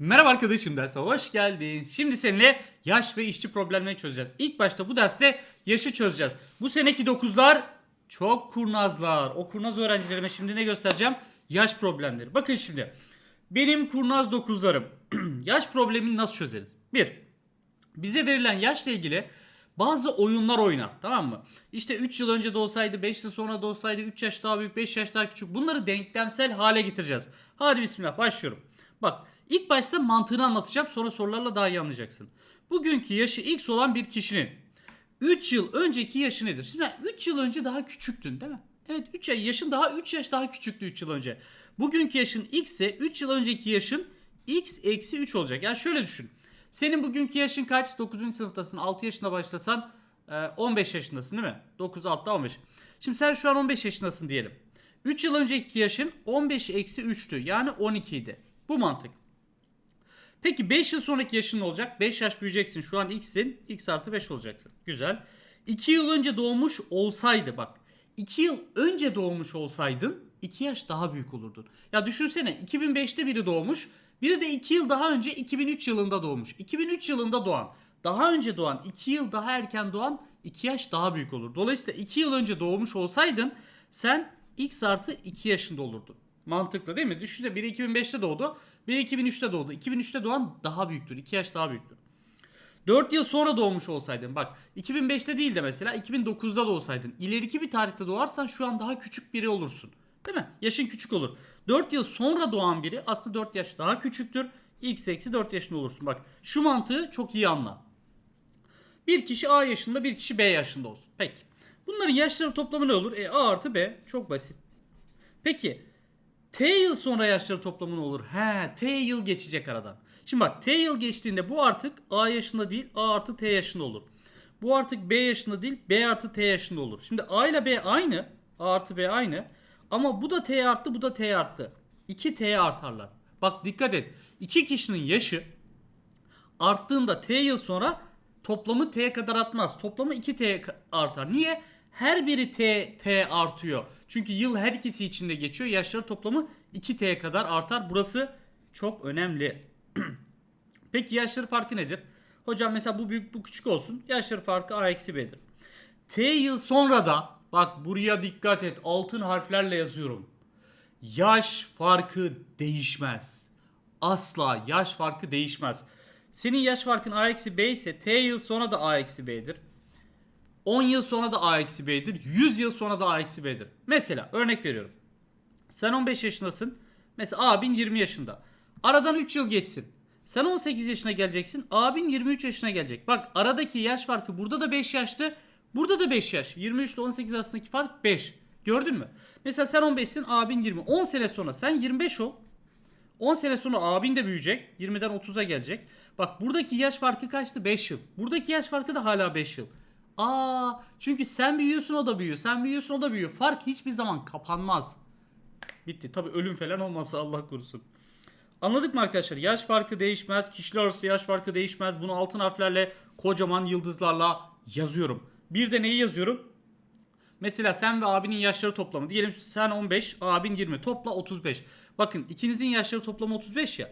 Merhaba arkadaşım derse hoş geldin. Şimdi seninle yaş ve işçi problemlerini çözeceğiz. İlk başta bu derste yaşı çözeceğiz. Bu seneki 9'lar çok kurnazlar. O kurnaz öğrencilerime şimdi ne göstereceğim? Yaş problemleri. Bakın şimdi. Benim kurnaz 9'larım. yaş problemini nasıl çözeriz? 1. Bize verilen yaşla ilgili bazı oyunlar oynar tamam mı? İşte 3 yıl önce de olsaydı 5 yıl sonra da olsaydı 3 yaş daha büyük 5 yaş daha küçük bunları denklemsel hale getireceğiz. Hadi bismillah başlıyorum. Bak ilk başta mantığını anlatacağım sonra sorularla daha iyi anlayacaksın. Bugünkü yaşı x olan bir kişinin 3 yıl önceki yaşı nedir? Şimdi 3 yıl önce daha küçüktün değil mi? Evet 3 yaş, yaşın daha 3 yaş daha küçüktü 3 yıl önce. Bugünkü yaşın x ise 3 yıl önceki yaşın x eksi 3 olacak. Yani şöyle düşün. Senin bugünkü yaşın kaç? 9. sınıftasın. 6 yaşında başlasan e, 15 yaşındasın değil mi? 9 altta 15. Şimdi sen şu an 15 yaşındasın diyelim. 3 yıl önceki yaşın 15 eksi 3'tü. Yani 12 idi. Bu mantık. Peki 5 yıl sonraki yaşın ne olacak? 5 yaş büyüyeceksin. Şu an x'in. x artı 5 olacaksın. Güzel. 2 yıl önce doğmuş olsaydı bak. 2 yıl önce doğmuş olsaydın 2 yaş daha büyük olurdun. Ya düşünsene 2005'te biri doğmuş. Biri de 2 yıl daha önce 2003 yılında doğmuş. 2003 yılında doğan. Daha önce doğan 2 yıl daha erken doğan 2 yaş daha büyük olur. Dolayısıyla 2 yıl önce doğmuş olsaydın sen x artı 2 yaşında olurdun. Mantıklı değil mi? Düşünsene biri 2005'te doğdu. Biri 2003'te doğdu. 2003'te doğan daha büyüktür. 2 yaş daha büyüktür. 4 yıl sonra doğmuş olsaydın bak 2005'te değil de mesela 2009'da da olsaydın ileriki bir tarihte doğarsan şu an daha küçük biri olursun. Değil mi? Yaşın küçük olur. 4 yıl sonra doğan biri aslında 4 yaş daha küçüktür. X eksi 4 yaşında olursun. Bak şu mantığı çok iyi anla. Bir kişi A yaşında bir kişi B yaşında olsun. Peki. Bunların yaşları toplamı ne olur? E A artı B. Çok basit. Peki T yıl sonra yaşları toplamı olur? He T yıl geçecek aradan. Şimdi bak T yıl geçtiğinde bu artık A yaşında değil A artı T yaşında olur. Bu artık B yaşında değil B artı T yaşında olur. Şimdi A ile B aynı. A artı B aynı. Ama bu da T arttı bu da T arttı. 2 T'ye artarlar. Bak dikkat et. İki kişinin yaşı arttığında T yıl sonra toplamı T'ye kadar artmaz. Toplamı 2T artar. Niye? Her biri T, T artıyor. Çünkü yıl her ikisi içinde geçiyor. Yaşları toplamı 2T'ye kadar artar. Burası çok önemli. Peki yaşları farkı nedir? Hocam mesela bu büyük bu küçük olsun. Yaşları farkı A eksi B'dir. T yıl sonra da bak buraya dikkat et. Altın harflerle yazıyorum. Yaş farkı değişmez. Asla yaş farkı değişmez. Senin yaş farkın A eksi B ise T yıl sonra da A eksi B'dir. 10 yıl sonra da A eksi B'dir. 100 yıl sonra da A eksi B'dir. Mesela örnek veriyorum. Sen 15 yaşındasın. Mesela abin 20 yaşında. Aradan 3 yıl geçsin. Sen 18 yaşına geleceksin. Abin 23 yaşına gelecek. Bak aradaki yaş farkı burada da 5 yaştı. Burada da 5 yaş. 23 ile 18 arasındaki fark 5. Gördün mü? Mesela sen 15'sin abin 20. 10 sene sonra sen 25 ol. 10 sene sonra abin de büyüyecek. 20'den 30'a gelecek. Bak buradaki yaş farkı kaçtı? 5 yıl. Buradaki yaş farkı da hala 5 yıl. Aa, çünkü sen büyüyorsun o da büyüyor. Sen büyüyorsun o da büyüyor. Fark hiçbir zaman kapanmaz. Bitti. Tabi ölüm falan olmasa Allah korusun. Anladık mı arkadaşlar? Yaş farkı değişmez. Kişiler arası yaş farkı değişmez. Bunu altın harflerle kocaman yıldızlarla yazıyorum. Bir de neyi yazıyorum? Mesela sen ve abinin yaşları toplamı. Diyelim sen 15, abin 20. Topla 35. Bakın ikinizin yaşları toplamı 35 ya.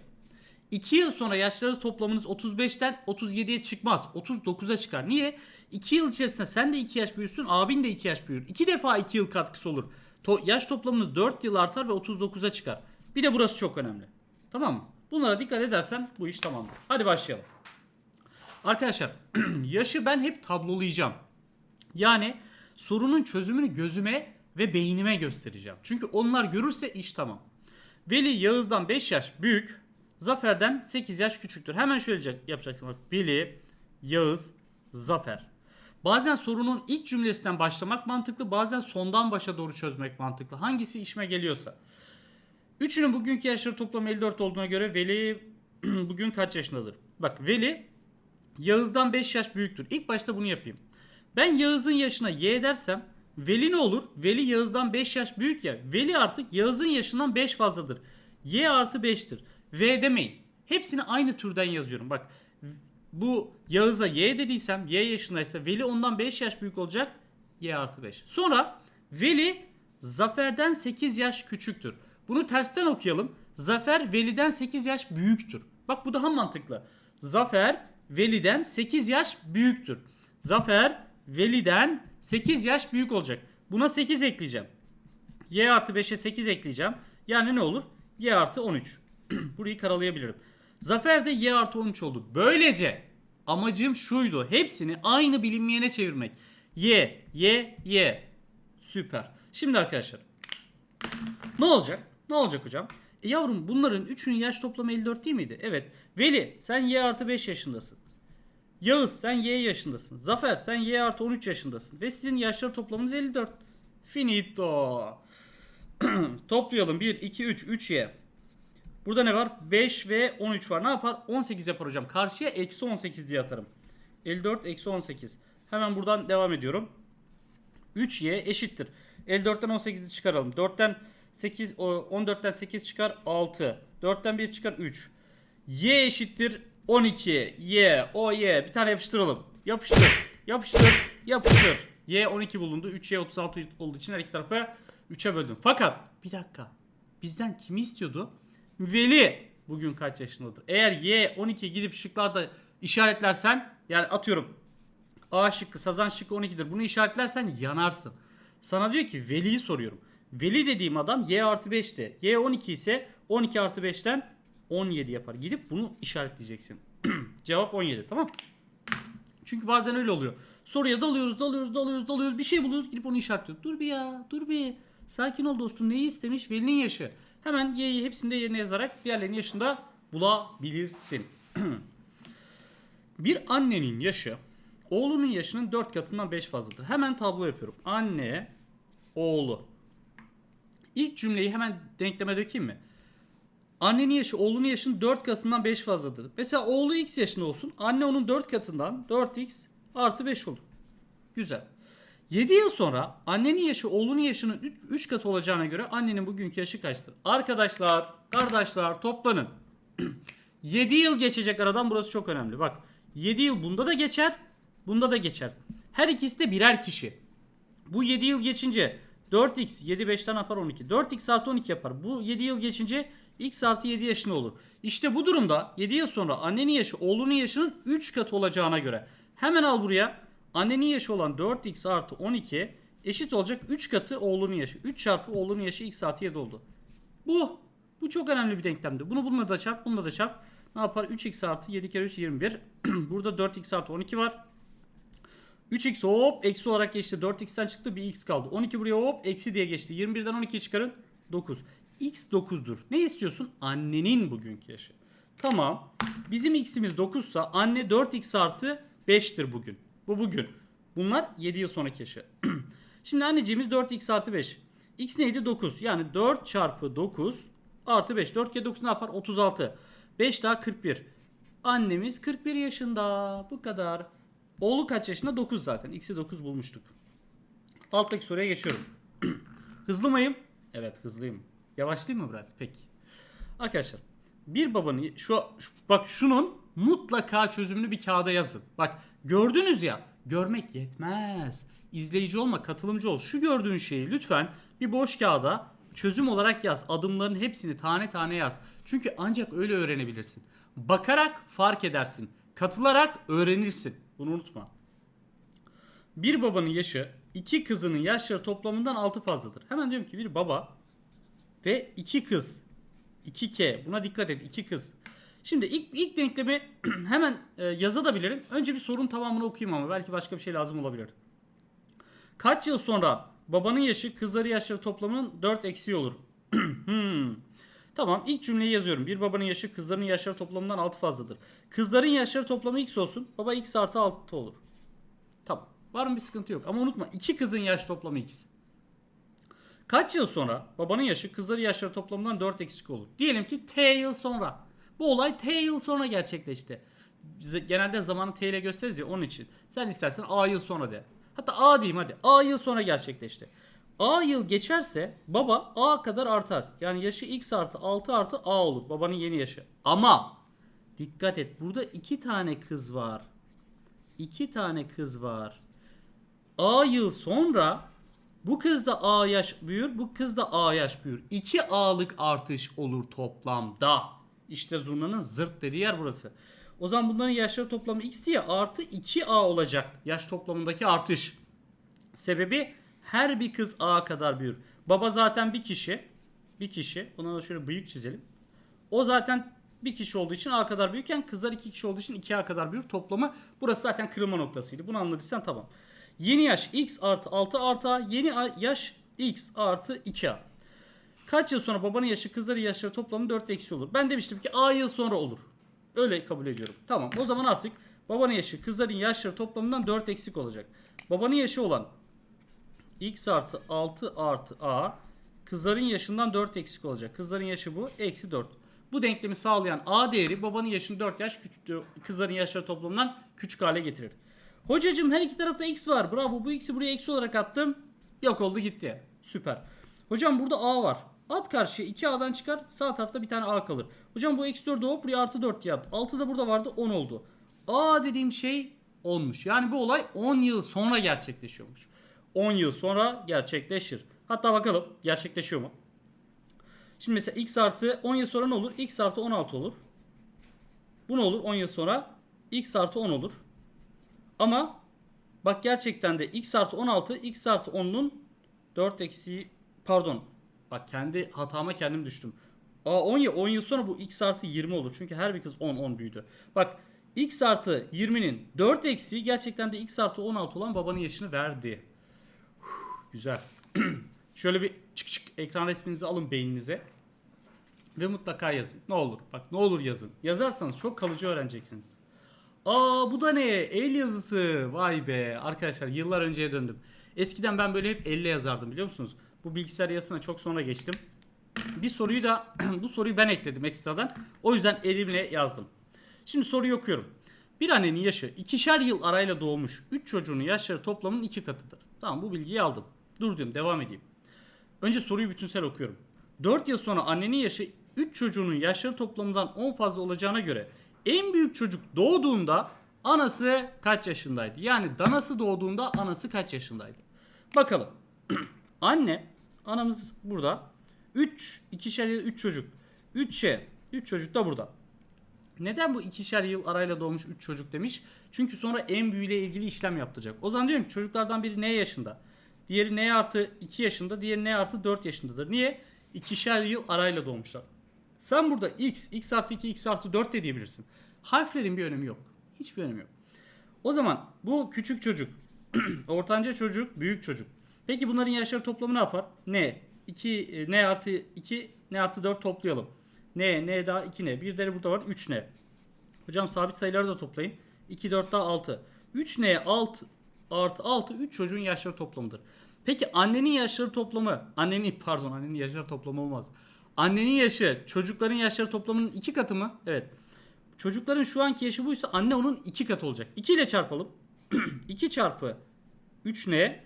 2 yıl sonra yaşları toplamınız 35'ten 37'ye çıkmaz. 39'a çıkar. Niye? 2 yıl içerisinde sen de 2 yaş büyürsün, abin de 2 yaş büyür. 2 defa 2 yıl katkısı olur. To- yaş toplamınız 4 yıl artar ve 39'a çıkar. Bir de burası çok önemli. Tamam mı? Bunlara dikkat edersen bu iş tamamdır. Hadi başlayalım. Arkadaşlar yaşı ben hep tablolayacağım. Yani sorunun çözümünü gözüme ve beynime göstereceğim. Çünkü onlar görürse iş tamam. Veli Yağız'dan 5 yaş büyük, Zafer'den 8 yaş küçüktür. Hemen şöyle yapacaksın. Bak, Veli, Yağız, Zafer. Bazen sorunun ilk cümlesinden başlamak mantıklı, bazen sondan başa doğru çözmek mantıklı. Hangisi işime geliyorsa. Üçünün bugünkü yaşları toplam 54 olduğuna göre Veli bugün kaç yaşındadır? Bak Veli Yağız'dan 5 yaş büyüktür. İlk başta bunu yapayım. Ben Yağız'ın yaşına Y dersem Veli ne olur? Veli Yağız'dan 5 yaş büyük ya. Veli artık Yağız'ın yaşından 5 fazladır. Y artı 5'tir. V demeyin. Hepsini aynı türden yazıyorum. Bak bu Yağız'a Y dediysem Y yaşındaysa Veli ondan 5 yaş büyük olacak. Y artı 5. Sonra Veli Zafer'den 8 yaş küçüktür. Bunu tersten okuyalım. Zafer Veli'den 8 yaş büyüktür. Bak bu daha mantıklı. Zafer Veli'den 8 yaş büyüktür. Zafer Veli'den 8 yaş büyük olacak. Buna 8 ekleyeceğim. Y artı 5'e 8 ekleyeceğim. Yani ne olur? Y artı 13. Burayı karalayabilirim. Zafer de Y artı 13 oldu. Böylece amacım şuydu. Hepsini aynı bilinmeyene çevirmek. Y, Y, Y. Süper. Şimdi arkadaşlar. Ne olacak? Ne olacak hocam? E yavrum bunların üçünün yaş toplamı 54 değil miydi? Evet. Veli sen Y artı 5 yaşındasın. Yağız sen Y yaşındasın. Zafer sen Y artı 13 yaşındasın. Ve sizin yaşları toplamınız 54. Finito. Toplayalım. 1, 2, 3, 3Y. Burada ne var? 5 ve 13 var. Ne yapar? 18 yapar hocam. Karşıya eksi 18 diye atarım. 54 eksi 18. Hemen buradan devam ediyorum. 3y eşittir. 54'ten 18'i çıkaralım. 4'ten 8 o, 14'ten 8 çıkar 6. 4'ten 1 çıkar 3. Y eşittir 12. Y o y bir tane yapıştıralım. Yapıştır. Yapıştır. Yapıştır. Y 12 bulundu. 3y 36 olduğu için her iki tarafı 3'e böldüm. Fakat bir dakika. Bizden kimi istiyordu? Veli bugün kaç yaşındadır? Eğer Y 12 gidip şıklarda işaretlersen yani atıyorum A şıkkı, Sazan şıkkı 12'dir. Bunu işaretlersen yanarsın. Sana diyor ki Veli'yi soruyorum. Veli dediğim adam Y artı 5'ti. Y 12 ise 12 artı 5'ten 17 yapar. Gidip bunu işaretleyeceksin. Cevap 17 tamam Çünkü bazen öyle oluyor. Soruya dalıyoruz, dalıyoruz, dalıyoruz, dalıyoruz. Bir şey buluyoruz, gidip onu işaretliyoruz. Dur bir ya, dur bir. Sakin ol dostum. Neyi istemiş? Veli'nin yaşı. Hemen Y'yi hepsinde yerine yazarak diğerlerinin yaşında bulabilirsin. bir annenin yaşı oğlunun yaşının 4 katından 5 fazladır. Hemen tablo yapıyorum. Anne, oğlu. İlk cümleyi hemen denkleme dökeyim mi? Annenin yaşı oğlunun yaşının 4 katından 5 fazladır. Mesela oğlu x yaşında olsun. Anne onun 4 katından 4x artı 5 olur. Güzel. 7 yıl sonra annenin yaşı oğlunun yaşının 3 katı olacağına göre annenin bugünkü yaşı kaçtır? Arkadaşlar, kardeşler toplanın. 7 yıl geçecek aradan burası çok önemli. Bak 7 yıl bunda da geçer, bunda da geçer. Her ikisi de birer kişi. Bu 7 yıl geçince 4x 7 5'ten yapar 12. 4x artı 12 yapar. Bu 7 yıl geçince x artı 7 yaşında olur. İşte bu durumda 7 yıl sonra annenin yaşı oğlunun yaşının 3 katı olacağına göre hemen al buraya. Annenin yaşı olan 4x artı 12 eşit olacak 3 katı oğlunun yaşı. 3 çarpı oğlunun yaşı x artı 7 oldu. Bu. Bu çok önemli bir denklemdi. Bunu bununla da çarp, bununla da çarp. Ne yapar? 3x artı 7 kere 3 21. Burada 4x artı 12 var. 3x hop eksi olarak geçti. 4x'ten çıktı bir x kaldı. 12 buraya hop eksi diye geçti. 21'den 12'yi çıkarın 9. x 9'dur. Ne istiyorsun? Annenin bugünkü yaşı. Tamam. Bizim x'imiz 9 ise anne 4x artı 5'tir bugün. Bu bugün. Bunlar 7 yıl sonraki yaşı. Şimdi anneciğimiz 4x artı 5. x neydi? 9. Yani 4 çarpı 9 artı 5. 4 kere 9 ne yapar? 36. 5 daha 41. Annemiz 41 yaşında. Bu kadar. Oğlu kaç yaşında? 9 zaten. X'i 9 bulmuştuk. Alttaki soruya geçiyorum. Hızlı mıyım? Evet hızlıyım. Yavaşlayayım mı biraz? Peki. Arkadaşlar bir babanın şu, şu bak şunun mutlaka çözümünü bir kağıda yazın. Bak gördünüz ya görmek yetmez. İzleyici olma katılımcı ol. Şu gördüğün şeyi lütfen bir boş kağıda çözüm olarak yaz. Adımların hepsini tane tane yaz. Çünkü ancak öyle öğrenebilirsin. Bakarak fark edersin. Katılarak öğrenirsin. Bunu unutma. Bir babanın yaşı iki kızının yaşları toplamından 6 fazladır. Hemen diyorum ki bir baba ve iki kız. 2K. Buna dikkat et. iki kız. Şimdi ilk, ilk denklemi hemen e, yazabilirim. Önce bir sorun tamamını okuyayım ama belki başka bir şey lazım olabilir. Kaç yıl sonra babanın yaşı kızları yaşları toplamının 4 eksiği olur? hmm. Tamam ilk cümleyi yazıyorum. Bir babanın yaşı kızların yaşları toplamından 6 fazladır. Kızların yaşları toplamı x olsun. Baba x artı 6 olur. Tamam. Var mı bir sıkıntı yok. Ama unutma iki kızın yaş toplamı x. Kaç yıl sonra babanın yaşı kızları yaşları toplamından 4 eksik olur. Diyelim ki t yıl sonra. Bu olay t yıl sonra gerçekleşti. Bize genelde zamanı t ile gösteririz ya onun için. Sen istersen a yıl sonra de. Hatta a diyeyim hadi. a yıl sonra gerçekleşti. A yıl geçerse baba A kadar artar. Yani yaşı X artı 6 artı A olur. Babanın yeni yaşı. Ama dikkat et burada iki tane kız var. İki tane kız var. A yıl sonra Bu kız da A yaş büyür, bu kız da A yaş büyür. 2 A'lık artış olur toplamda. İşte zurnanın zırt dediği yer burası. O zaman bunların yaşları toplamı x diye artı 2A olacak. Yaş toplamındaki artış. Sebebi her bir kız A kadar büyür. Baba zaten bir kişi. Bir kişi. Ona da şöyle bıyık çizelim. O zaten bir kişi olduğu için A kadar büyürken kızlar iki kişi olduğu için 2A kadar büyür. Toplamı burası zaten kırılma noktasıydı. Bunu anladıysan tamam. Yeni yaş x artı 6 artı A. Yeni yaş x artı 2A. Kaç yıl sonra babanın yaşı kızların yaşları toplamı 4 eksi olur. Ben demiştim ki A yıl sonra olur. Öyle kabul ediyorum. Tamam o zaman artık babanın yaşı kızların yaşları toplamından 4 eksik olacak. Babanın yaşı olan x artı 6 artı a kızların yaşından 4 eksik olacak. Kızların yaşı bu. Eksi 4. Bu denklemi sağlayan a değeri babanın yaşını 4 yaş küçük, kızların yaşları toplamından küçük hale getirir. Hocacığım her iki tarafta x var. Bravo bu x'i buraya eksi olarak attım. Yok oldu gitti. Süper. Hocam burada a var. At karşıya 2a'dan çıkar. Sağ tarafta bir tane a kalır. Hocam bu eksi 4 hop buraya artı 4 yap. 6 da burada vardı 10 oldu. a dediğim şey 10'muş. Yani bu olay 10 yıl sonra gerçekleşiyormuş. 10 yıl sonra gerçekleşir. Hatta bakalım gerçekleşiyor mu? Şimdi mesela x artı 10 yıl sonra ne olur? x artı 16 olur. Bu ne olur 10 yıl sonra? x artı 10 olur. Ama bak gerçekten de x artı 16 x artı 10'un 4 eksi pardon. Bak kendi hatama kendim düştüm. Aa 10 yıl, 10 yıl sonra bu x artı 20 olur. Çünkü her bir kız 10 10 büyüdü. Bak x artı 20'nin 4 eksiği gerçekten de x artı 16 olan babanın yaşını verdi. Güzel. Şöyle bir çık çık ekran resminizi alın beyninize. Ve mutlaka yazın. Ne olur. Bak ne olur yazın. Yazarsanız çok kalıcı öğreneceksiniz. Aa bu da ne? El yazısı. Vay be. Arkadaşlar yıllar önceye döndüm. Eskiden ben böyle hep elle yazardım biliyor musunuz? Bu bilgisayar yazısına çok sonra geçtim. Bir soruyu da bu soruyu ben ekledim ekstradan. O yüzden elimle yazdım. Şimdi soruyu okuyorum. Bir annenin yaşı ikişer yıl arayla doğmuş 3 çocuğunun yaşları toplamının iki katıdır. Tamam bu bilgiyi aldım. Dur diyorum devam edeyim. Önce soruyu bütünsel okuyorum. 4 yıl sonra annenin yaşı 3 çocuğunun yaşları toplamından 10 fazla olacağına göre en büyük çocuk doğduğunda anası kaç yaşındaydı? Yani danası doğduğunda anası kaç yaşındaydı? Bakalım. Anne, anamız burada. 3, ikişer yıl 3 çocuk. 3 şey, 3 çocuk da burada. Neden bu ikişer yıl arayla doğmuş 3 çocuk demiş? Çünkü sonra en büyüğüyle ilgili işlem yaptıracak. O zaman diyorum ki çocuklardan biri ne yaşında? Diğeri ne artı 2 yaşında, diğeri ne artı 4 yaşındadır. Niye? İkişer yıl arayla doğmuşlar. Sen burada x, x artı 2, x artı 4 de diyebilirsin. Harflerin bir önemi yok. Hiçbir önemi yok. O zaman bu küçük çocuk, ortanca çocuk, büyük çocuk. Peki bunların yaşları toplamı ne yapar? Ne? 2, ne artı 2, ne artı 4 toplayalım. Ne, ne daha 2 ne? Bir de burada var 3 ne. Hocam sabit sayıları da toplayın. 2, 4 daha 6. 3 ne 6 artı 6 3 çocuğun yaşları toplamıdır. Peki annenin yaşları toplamı, annenin pardon annenin yaşları toplamı olmaz. Annenin yaşı çocukların yaşları toplamının 2 katı mı? Evet. Çocukların şu anki yaşı buysa anne onun 2 katı olacak. 2 ile çarpalım. 2 çarpı 3 ne?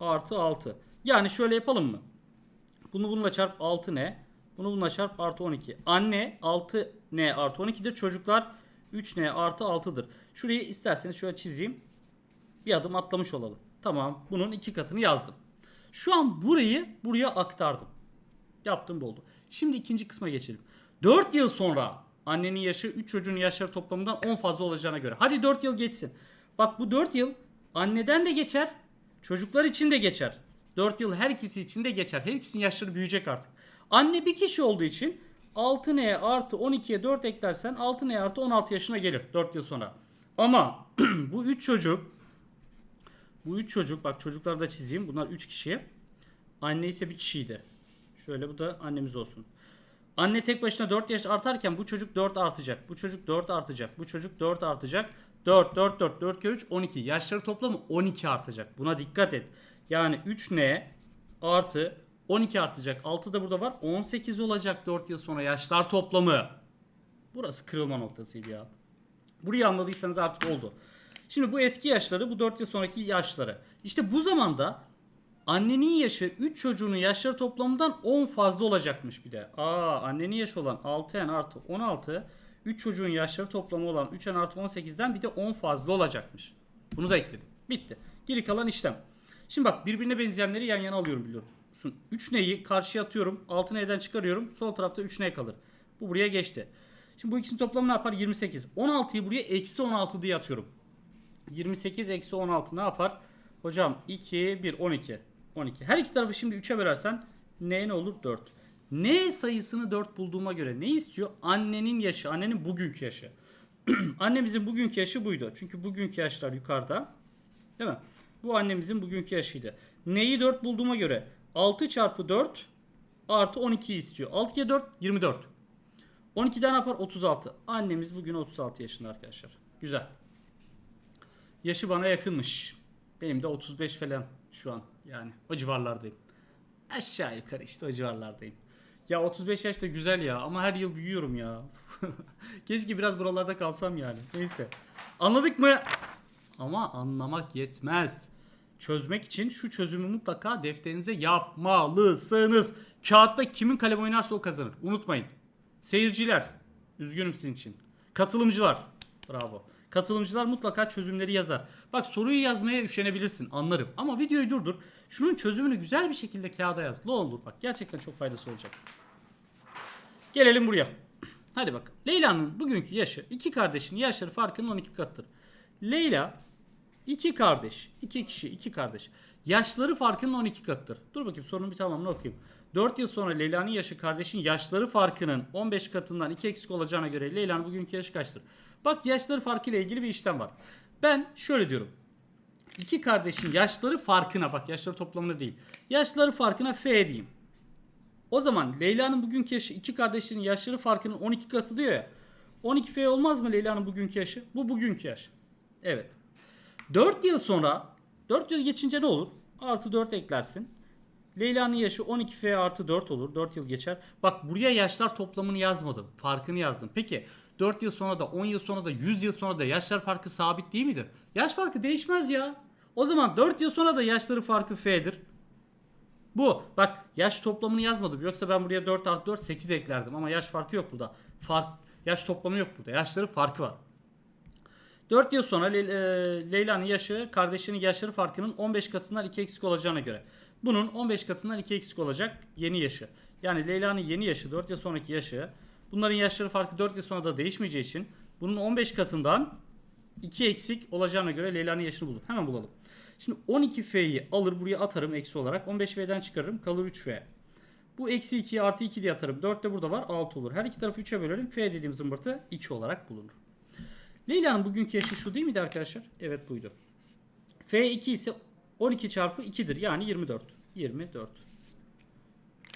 Artı 6. Yani şöyle yapalım mı? Bunu bununla çarp 6 ne? Bunu bununla çarp artı 12. Anne 6 n artı 12'dir. Çocuklar 3 n artı 6'dır. Şurayı isterseniz şöyle çizeyim. Bir adım atlamış olalım. Tamam. Bunun iki katını yazdım. Şu an burayı buraya aktardım. Yaptım bu oldu. Şimdi ikinci kısma geçelim. 4 yıl sonra annenin yaşı 3 çocuğun yaşları toplamından 10 fazla olacağına göre. Hadi 4 yıl geçsin. Bak bu 4 yıl anneden de geçer. Çocuklar için de geçer. 4 yıl her ikisi için de geçer. Her ikisinin yaşları büyüyecek artık. Anne bir kişi olduğu için 6n artı 12'ye 4 eklersen 6n artı 16 yaşına gelir 4 yıl sonra. Ama bu 3 çocuk bu 3 çocuk bak çocukları da çizeyim. Bunlar 3 kişi. Anne ise bir kişiydi. Şöyle bu da annemiz olsun. Anne tek başına 4 yaş artarken bu çocuk 4 artacak. Bu çocuk 4 artacak. Bu çocuk 4 artacak. 4, 4, 4, 4 kere 3, 12. Yaşları toplamı 12 artacak. Buna dikkat et. Yani 3N artı 12 artacak. 6 da burada var. 18 olacak 4 yıl sonra yaşlar toplamı. Burası kırılma noktasıydı ya. Burayı anladıysanız artık oldu. Şimdi bu eski yaşları, bu 4 yıl sonraki yaşları. İşte bu zamanda annenin yaşı 3 çocuğunun yaşları toplamından 10 fazla olacakmış bir de. Aa annenin yaşı olan 6n artı 16 3 çocuğun yaşları toplamı olan 3n artı 18'den bir de 10 fazla olacakmış. Bunu da ekledim. Bitti. Geri kalan işlem. Şimdi bak birbirine benzeyenleri yan yana alıyorum biliyorum. 3 neyi karşıya atıyorum. 6 neyden çıkarıyorum. Sol tarafta 3 ne kalır. Bu buraya geçti. Şimdi bu ikisinin toplamı ne yapar? 28. 16'yı buraya eksi 16 diye atıyorum. 28 eksi 16 ne yapar? Hocam 2, 1, 12. 12. Her iki tarafı şimdi 3'e bölersen n ne olur? 4. N sayısını 4 bulduğuma göre ne istiyor? Annenin yaşı, annenin bugünkü yaşı. Annemizin bugünkü yaşı buydu. Çünkü bugünkü yaşlar yukarıda. Değil mi? Bu annemizin bugünkü yaşıydı. Neyi 4 bulduğuma göre 6 çarpı 4 artı 12 istiyor. 6 kere 4 24. 12'den ne yapar? 36. Annemiz bugün 36 yaşında arkadaşlar. Güzel. Yaşı bana yakınmış. Benim de 35 falan şu an. Yani o civarlardayım. Aşağı yukarı işte o civarlardayım. Ya 35 yaş da güzel ya ama her yıl büyüyorum ya. Keşke biraz buralarda kalsam yani. Neyse. Anladık mı? Ama anlamak yetmez. Çözmek için şu çözümü mutlaka defterinize yapmalısınız. Kağıtta kimin kalem oynarsa o kazanır. Unutmayın. Seyirciler, üzgünüm sizin için. Katılımcılar, bravo. Katılımcılar mutlaka çözümleri yazar. Bak soruyu yazmaya üşenebilirsin anlarım. Ama videoyu durdur. Şunun çözümünü güzel bir şekilde kağıda yaz. Ne olur bak gerçekten çok faydası olacak. Gelelim buraya. Hadi bak. Leyla'nın bugünkü yaşı iki kardeşin yaşları farkının 12 katıdır. Leyla iki kardeş, iki kişi, iki kardeş. Yaşları farkının 12 katıdır. Dur bakayım sorunun bir tamamını okuyayım. 4 yıl sonra Leyla'nın yaşı kardeşin yaşları farkının 15 katından 2 eksik olacağına göre Leyla'nın bugünkü yaşı kaçtır? Bak yaşları farkı ile ilgili bir işlem var. Ben şöyle diyorum. İki kardeşin yaşları farkına bak yaşları toplamına değil. Yaşları farkına F diyeyim. O zaman Leyla'nın bugünkü yaşı iki kardeşlerin yaşları farkının 12 katı diyor ya. 12 F olmaz mı Leyla'nın bugünkü yaşı? Bu bugünkü yaş. Evet. 4 yıl sonra 4 yıl geçince ne olur? Artı 4 eklersin. Leyla'nın yaşı 12F artı 4 olur. 4 yıl geçer. Bak buraya yaşlar toplamını yazmadım. Farkını yazdım. Peki 4 yıl sonra da 10 yıl sonra da 100 yıl sonra da yaşlar farkı sabit değil midir? Yaş farkı değişmez ya. O zaman 4 yıl sonra da yaşları farkı F'dir. Bu. Bak yaş toplamını yazmadım. Yoksa ben buraya 4 artı 4 8 eklerdim. Ama yaş farkı yok burada. Fark, yaş toplamı yok burada. Yaşları farkı var. 4 yıl sonra Le- e, Leyla'nın yaşı kardeşinin yaşları farkının 15 katından 2 eksik olacağına göre. Bunun 15 katından 2 eksik olacak yeni yaşı. Yani Leyla'nın yeni yaşı 4 yıl sonraki yaşı. Bunların yaşları farkı 4 yıl sonra da değişmeyeceği için bunun 15 katından 2 eksik olacağına göre Leyla'nın yaşını bulur. Hemen bulalım. Şimdi 12F'yi alır buraya atarım eksi olarak. 15F'den çıkarırım kalır 3F. Bu eksi 2'yi artı 2 diye atarım. 4 de burada var 6 olur. Her iki tarafı 3'e bölelim. F dediğim zımbırtı 2 olarak bulunur. Leyla'nın bugünkü yaşı şu değil miydi arkadaşlar? Evet buydu. F2 ise 12 çarpı 2'dir. Yani 24. 24.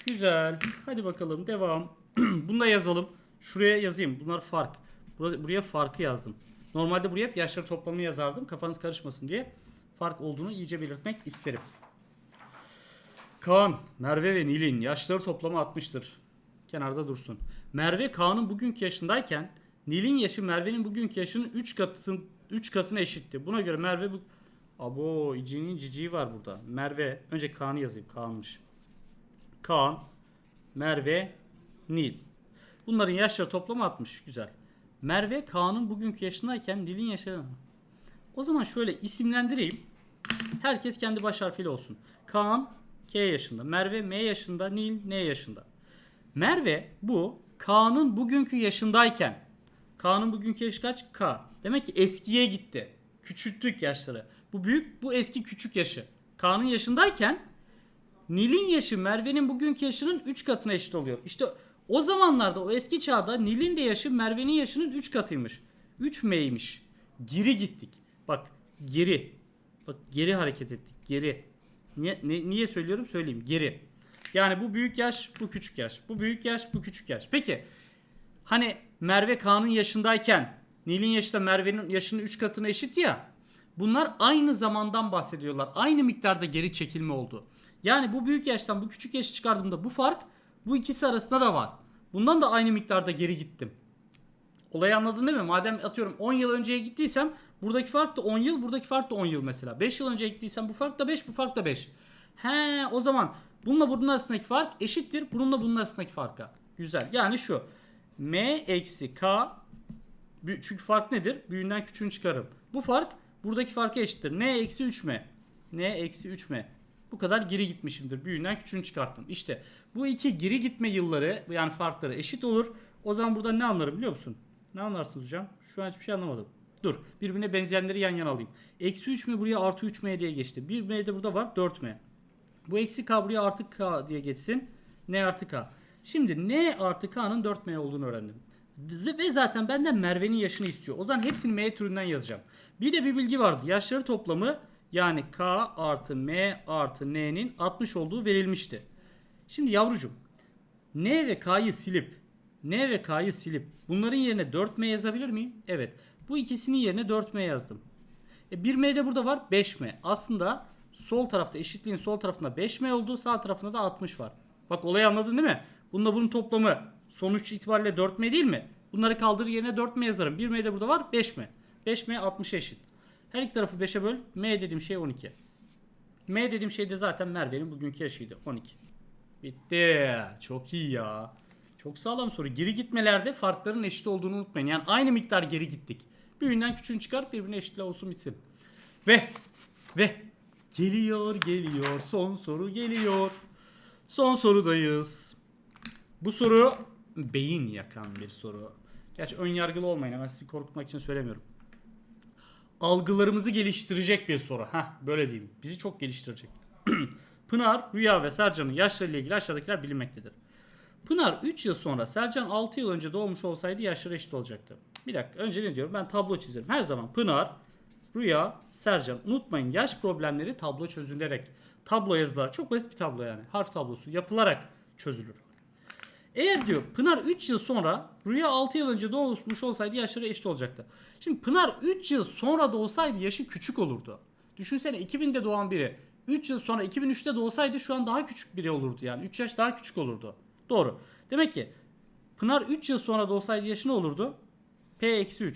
Güzel. Hadi bakalım devam. Bunu da yazalım. Şuraya yazayım. Bunlar fark. Buraya, buraya farkı yazdım. Normalde buraya hep yaşları toplamını yazardım. Kafanız karışmasın diye. Fark olduğunu iyice belirtmek isterim. Kaan, Merve ve Nil'in yaşları toplamı 60'tır. Kenarda dursun. Merve Kaan'ın bugünkü yaşındayken Nil'in yaşı Merve'nin bugünkü yaşının 3 katın 3 katına eşitti. Buna göre Merve bu Abo icinin ciciği var burada. Merve önce Kaan'ı yazayım. Kaan'mış. Kaan, Merve, Nil. Bunların yaşları toplamı 60. Güzel. Merve Kaan'ın bugünkü yaşındayken Nil'in yaşı O zaman şöyle isimlendireyim. Herkes kendi baş harfiyle olsun. Kaan K yaşında, Merve M yaşında, Nil N yaşında. Merve bu Kaan'ın bugünkü yaşındayken Kaan'ın bugünkü yaşı kaç? K. Demek ki eskiye gitti. Küçülttük yaşları. Bu büyük, bu eski küçük yaşı. Kaan'ın yaşındayken Nil'in yaşı Merve'nin bugünkü yaşının 3 katına eşit oluyor. İşte o zamanlarda o eski çağda Nil'in de yaşı Merve'nin yaşının 3 katıymış. 3 M'ymiş. Geri gittik. Bak geri. Bak geri hareket ettik. Geri. Niye, ne- niye söylüyorum? Söyleyeyim. Geri. Yani bu büyük yaş, bu küçük yaş. Bu büyük yaş, bu küçük yaş. Peki hani Merve Kaan'ın yaşındayken Nil'in yaşı da Merve'nin yaşının 3 katına eşit ya. Bunlar aynı zamandan bahsediyorlar. Aynı miktarda geri çekilme oldu. Yani bu büyük yaştan bu küçük yaşı çıkardığımda bu fark bu ikisi arasında da var. Bundan da aynı miktarda geri gittim. Olayı anladın değil mi? Madem atıyorum 10 yıl önceye gittiysem buradaki fark da 10 yıl, buradaki fark da 10 yıl mesela. 5 yıl önceye gittiysem bu fark da 5, bu fark da 5. He o zaman bununla bunun arasındaki fark eşittir. Bununla bunun arasındaki farka. Güzel. Yani şu. M eksi K çünkü fark nedir? Büyüğünden küçüğünü çıkarım. Bu fark buradaki farka eşittir. N eksi 3M. N eksi 3M. Bu kadar geri gitmişimdir. Büyüğünden küçüğünü çıkarttım. İşte bu iki geri gitme yılları yani farkları eşit olur. O zaman burada ne anlarım biliyor musun? Ne anlarsınız hocam? Şu an hiçbir şey anlamadım. Dur. Birbirine benzeyenleri yan yana alayım. Eksi 3M buraya artı 3M diye geçti. 1M de burada var 4M. Bu eksi K buraya artı K diye geçsin. N artı K. Şimdi N artı K'nın 4M olduğunu öğrendim. Ve zaten benden Merve'nin yaşını istiyor. O zaman hepsini M türünden yazacağım. Bir de bir bilgi vardı. Yaşları toplamı yani K artı M artı N'nin 60 olduğu verilmişti. Şimdi yavrucuğum N ve K'yı silip N ve K'yı silip bunların yerine 4M yazabilir miyim? Evet. Bu ikisinin yerine 4M yazdım. E 1M de burada var 5M. Aslında sol tarafta eşitliğin sol tarafında 5M oldu. Sağ tarafında da 60 var. Bak olayı anladın değil mi? Bununla bunun toplamı sonuç itibariyle 4M değil mi? Bunları kaldır yerine 4M yazarım. 1M de burada var 5M. 5M 60'a eşit. Her iki tarafı 5'e böl. M dediğim şey 12. M dediğim şey de zaten Merve'nin bugünkü yaşıydı. 12. Bitti. Çok iyi ya. Çok sağlam soru. Geri gitmelerde farkların eşit olduğunu unutmayın. Yani aynı miktar geri gittik. Büyüğünden küçüğünü çıkar birbirine eşitle olsun bitsin. Ve ve geliyor geliyor son soru geliyor. Son sorudayız. Bu soru beyin yakan bir soru. Gerçi ön yargılı olmayın ama sizi korkutmak için söylemiyorum. Algılarımızı geliştirecek bir soru. Hah böyle diyeyim. Bizi çok geliştirecek. Pınar, Rüya ve Sercan'ın yaşlarıyla ilgili aşağıdakiler bilinmektedir. Pınar 3 yıl sonra Sercan 6 yıl önce doğmuş olsaydı yaşları eşit olacaktı. Bir dakika önce ne diyorum ben tablo çiziyorum. Her zaman Pınar, Rüya, Sercan. Unutmayın yaş problemleri tablo çözülerek. Tablo yazılar çok basit bir tablo yani. Harf tablosu yapılarak çözülür. Eğer diyor Pınar 3 yıl sonra Rüya 6 yıl önce doğmuş olsaydı yaşları eşit olacaktı. Şimdi Pınar 3 yıl sonra doğsaydı yaşı küçük olurdu. Düşünsene 2000'de doğan biri 3 yıl sonra 2003'te doğsaydı şu an daha küçük biri olurdu yani. 3 yaş daha küçük olurdu. Doğru. Demek ki Pınar 3 yıl sonra doğsaydı yaşı ne olurdu? P-3.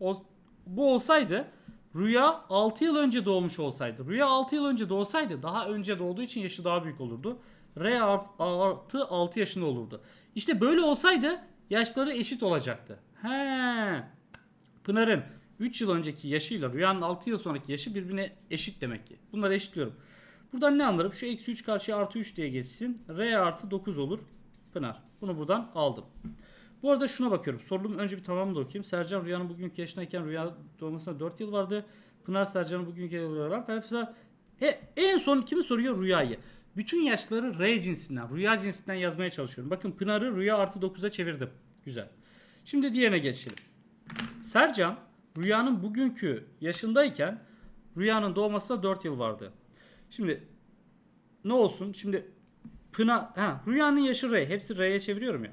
O, bu olsaydı Rüya 6 yıl önce doğmuş olsaydı. Rüya 6 yıl önce doğsaydı daha önce doğduğu için yaşı daha büyük olurdu. R artı 6 yaşında olurdu. İşte böyle olsaydı yaşları eşit olacaktı. He. Pınar'ın 3 yıl önceki yaşıyla Rüya'nın 6 yıl sonraki yaşı birbirine eşit demek ki. Bunları eşitliyorum. Buradan ne anlarım? Şu eksi 3 karşıya artı 3 diye geçsin. R artı 9 olur. Pınar. Bunu buradan aldım. Bu arada şuna bakıyorum. Sorulumun önce bir tamamını da okuyayım. Sercan Rüya'nın bugünkü yaşındayken Rüya doğmasına 4 yıl vardı. Pınar Sercan'ın bugünkü var. E, en son kimi soruyor? Rüya'yı. Bütün yaşları R cinsinden, Rüya cinsinden yazmaya çalışıyorum. Bakın Pınar'ı Rüya artı 9'a çevirdim. Güzel. Şimdi diğerine geçelim. Sercan Rüya'nın bugünkü yaşındayken Rüya'nın doğmasına 4 yıl vardı. Şimdi ne olsun? Şimdi Pınar, ha, Rüya'nın yaşı R. Hepsi R'ye çeviriyorum ya.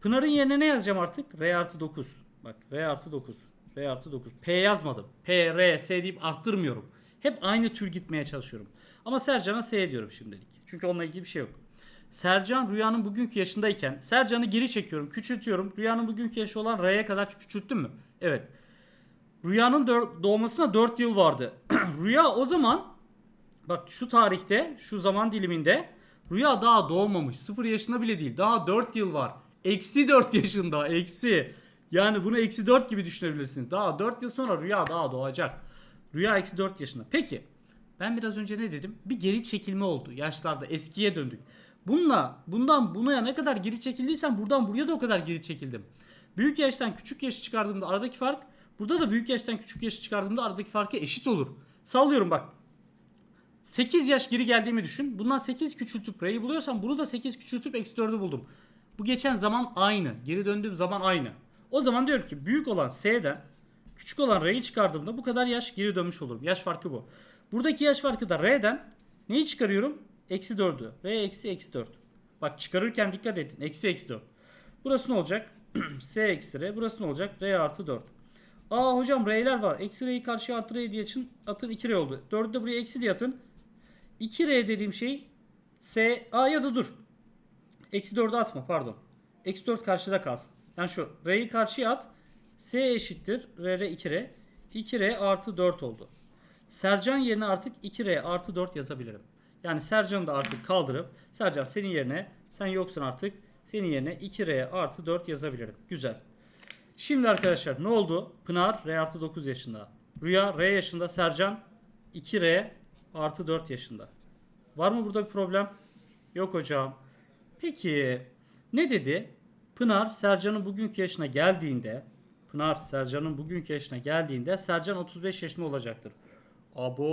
Pınar'ın yerine ne yazacağım artık? R artı 9. Bak R artı 9. R artı 9. P yazmadım. P, R, S deyip arttırmıyorum. Hep aynı tür gitmeye çalışıyorum. Ama Sercan'a S diyorum şimdilik. Çünkü onunla ilgili bir şey yok. Sercan Rüya'nın bugünkü yaşındayken Sercan'ı geri çekiyorum, küçültüyorum. Rüya'nın bugünkü yaşı olan R'ye kadar küçülttüm mü? Evet. Rüya'nın doğmasına 4 yıl vardı. Rüya o zaman bak şu tarihte, şu zaman diliminde Rüya daha doğmamış. 0 yaşında bile değil. Daha 4 yıl var. Eksi 4 yaşında. Eksi. Yani bunu eksi 4 gibi düşünebilirsiniz. Daha 4 yıl sonra Rüya daha doğacak. Rüya eksi 4 yaşında. Peki. Ben biraz önce ne dedim? Bir geri çekilme oldu. Yaşlarda eskiye döndük. Bununla bundan buna ne kadar geri çekildiysem buradan buraya da o kadar geri çekildim. Büyük yaştan küçük yaşı çıkardığımda aradaki fark burada da büyük yaştan küçük yaşı çıkardığımda aradaki farkı eşit olur. Sallıyorum bak. 8 yaş geri geldiğimi düşün. Bundan 8 küçültüp R'yi buluyorsam bunu da 8 küçültüp eksi 4'ü buldum. Bu geçen zaman aynı. Geri döndüğüm zaman aynı. O zaman diyorum ki büyük olan S'den küçük olan R'yi çıkardığımda bu kadar yaş geri dönmüş olurum. Yaş farkı bu. Buradaki yaş farkı da R'den neyi çıkarıyorum? Eksi 4'ü. R eksi eksi 4. Bak çıkarırken dikkat edin. Eksi eksi 4. Burası ne olacak? S eksi R. Burası ne olacak? R artı 4. Aa hocam R'ler var. Eksi R'yi karşıya artı R diye için atın 2R oldu. 4'ü de buraya eksi diye atın. 2R dediğim şey S. Aa ya da dur. Eksi 4'ü atma pardon. Eksi 4 karşıda kalsın. Yani şu R'yi karşıya at. S eşittir. R, R 2R. 2R artı 4 oldu. Sercan yerine artık 2R artı 4 yazabilirim. Yani Sercan'ı da artık kaldırıp Sercan senin yerine sen yoksun artık. Senin yerine 2R artı 4 yazabilirim. Güzel. Şimdi arkadaşlar ne oldu? Pınar R artı 9 yaşında. Rüya R yaşında. Sercan 2R artı 4 yaşında. Var mı burada bir problem? Yok hocam. Peki ne dedi? Pınar Sercan'ın bugünkü yaşına geldiğinde Pınar Sercan'ın bugünkü yaşına geldiğinde Sercan 35 yaşında olacaktır. Abo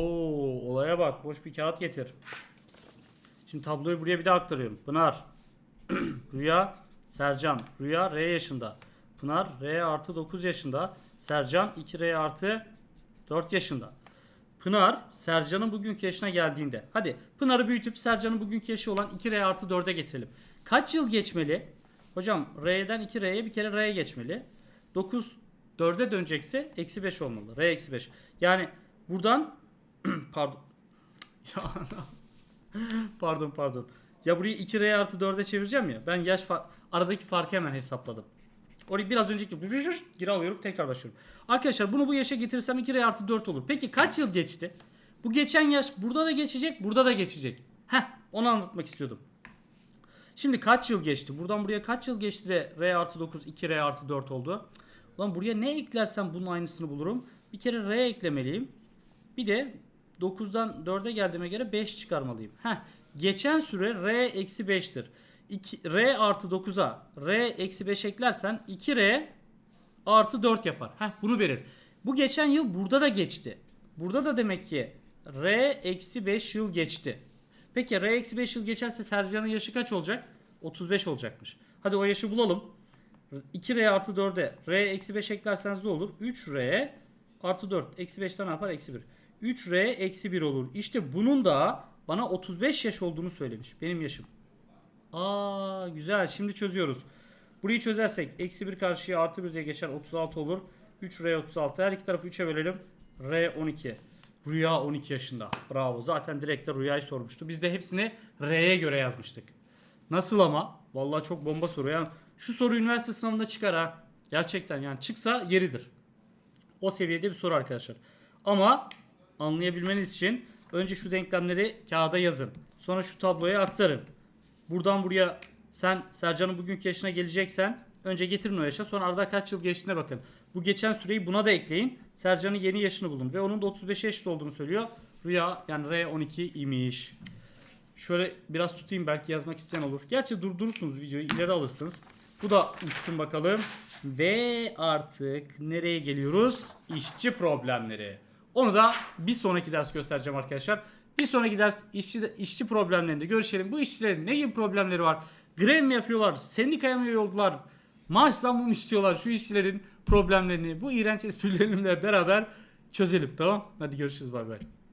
olaya bak boş bir kağıt getir. Şimdi tabloyu buraya bir daha aktarıyorum. Pınar Rüya Sercan Rüya R yaşında. Pınar R artı 9 yaşında. Sercan 2R artı 4 yaşında. Pınar Sercan'ın bugünkü yaşına geldiğinde. Hadi Pınar'ı büyütüp Sercan'ın bugünkü yaşı olan 2R artı 4'e getirelim. Kaç yıl geçmeli? Hocam R'den 2R'ye bir kere R'ye geçmeli. 9 4'e dönecekse eksi 5 olmalı. R eksi 5. Yani buradan pardon. Ya pardon pardon. Ya burayı 2R artı 4'e çevireceğim ya. Ben yaş fa- aradaki farkı hemen hesapladım. Orayı biraz önceki geri alıyorum tekrar başlıyorum. Arkadaşlar bunu bu yaşa getirirsem 2R artı 4 olur. Peki kaç yıl geçti? Bu geçen yaş burada da geçecek burada da geçecek. Heh onu anlatmak istiyordum. Şimdi kaç yıl geçti? Buradan buraya kaç yıl geçti de R artı 9 2R artı 4 oldu? Ulan buraya ne eklersem bunun aynısını bulurum. Bir kere R eklemeliyim. Bir de 9'dan 4'e geldiğime göre 5 çıkarmalıyım. Heh, geçen süre R eksi 5'tir. 2, R artı 9'a R eksi 5 eklersen 2R artı 4 yapar. Heh, bunu verir. Bu geçen yıl burada da geçti. Burada da demek ki R eksi 5 yıl geçti. Peki R eksi 5 yıl geçerse Sercan'ın yaşı kaç olacak? 35 olacakmış. Hadi o yaşı bulalım. 2R artı 4'e R eksi 5 eklerseniz ne olur? 3R artı 4. Eksi 5'ten ne yapar? Eksi 1. 3R eksi 1 olur. İşte bunun da bana 35 yaş olduğunu söylemiş. Benim yaşım. Aa güzel. Şimdi çözüyoruz. Burayı çözersek eksi 1 karşıya artı 1 diye geçer. 36 olur. 3R 36. Her iki tarafı 3'e bölelim. R 12. Rüya 12 yaşında. Bravo. Zaten direkt de Rüya'yı sormuştu. Biz de hepsini R'ye göre yazmıştık. Nasıl ama? Vallahi çok bomba soru. Yani şu soru üniversite sınavında çıkar ha. Gerçekten yani çıksa yeridir. O seviyede bir soru arkadaşlar. Ama anlayabilmeniz için önce şu denklemleri kağıda yazın. Sonra şu tabloya aktarın. Buradan buraya sen Sercan'ın bugünkü yaşına geleceksen önce getirin o yaşa sonra arada kaç yıl geçtiğine bakın. Bu geçen süreyi buna da ekleyin. Sercan'ın yeni yaşını bulun ve onun da 35 yaşında olduğunu söylüyor. Rüya yani R12 imiş. Şöyle biraz tutayım belki yazmak isteyen olur. Gerçi durdurursunuz videoyu ileri alırsınız. Bu da uçsun bakalım. Ve artık nereye geliyoruz? İşçi problemleri. Onu da bir sonraki ders göstereceğim arkadaşlar. Bir sonraki ders işçi, işçi problemlerinde görüşelim. Bu işçilerin ne gibi problemleri var? Grev mi yapıyorlar? Sendikaya mı yoldular? Maaş zammı mı istiyorlar? Şu işçilerin problemlerini bu iğrenç esprilerimle beraber çözelim tamam? Hadi görüşürüz bay bay.